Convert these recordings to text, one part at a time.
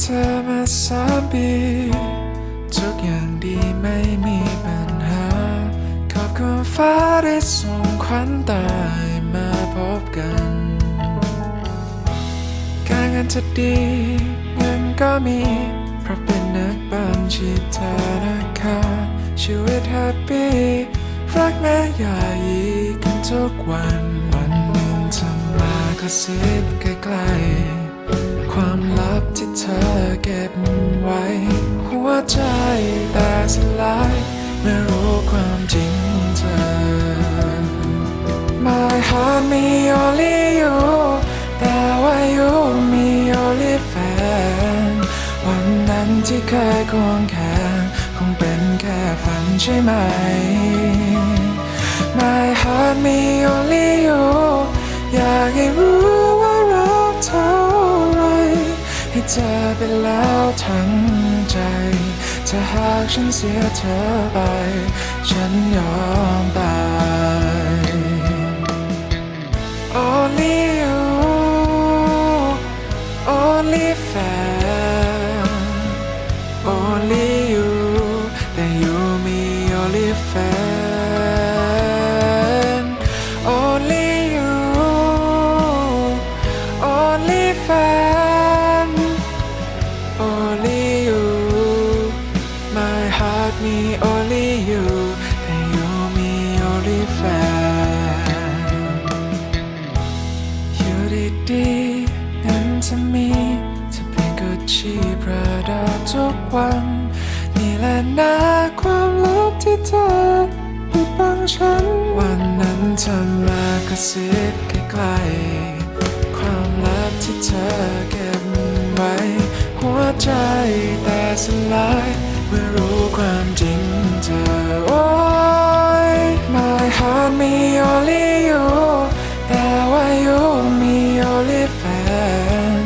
เธอมาสามปีทุกอย่างดีไม่มีปัญหา ขอบคุณฟ้าได้ส่งขวัญตายมาพบกัน การงินจะดีเงินก็มี เพราะเป็นนักบัญชีธนาคารชีวิตแฮปปี้รักแม่ยายีกันทุกวันวันหนึ่งทำมากระซิบใกล้ๆ ใจแต่สลายไม่รู้ความจริงเธอ My heart me only you แต่ว่า you me only fan วันนั้นที่เคยควงแขนคงเป็นแค่ฝันใช่ไหม My heart me only you อยากให้รู้ว่ารักเท่าไรให้เธอไปแล้วทั้ง ถ้าหากฉันเสียเธอไป ฉันยอมตาย Only you Only fan Only you Then you me only fan Only you Only fan My heart me only you And you me only fan อยู่ดีๆเงินจะมีจะเป็นกุชชี่ปราดาทุกวัน นี่แหละนะความลับที่เธอปิดบังฉัน วันนั้นเธอมากระซิบใกล้ๆความลับที่เธอเก็บไว้ หัวใจแต่สลาย เมื่อรู้ความจริงเธอโอ้ย My heart me only you แต่ว่า you me only fan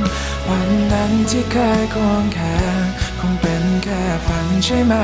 วันนั้นที่เคยควงแขนคงเป็นแค่ฝันใช่ไหม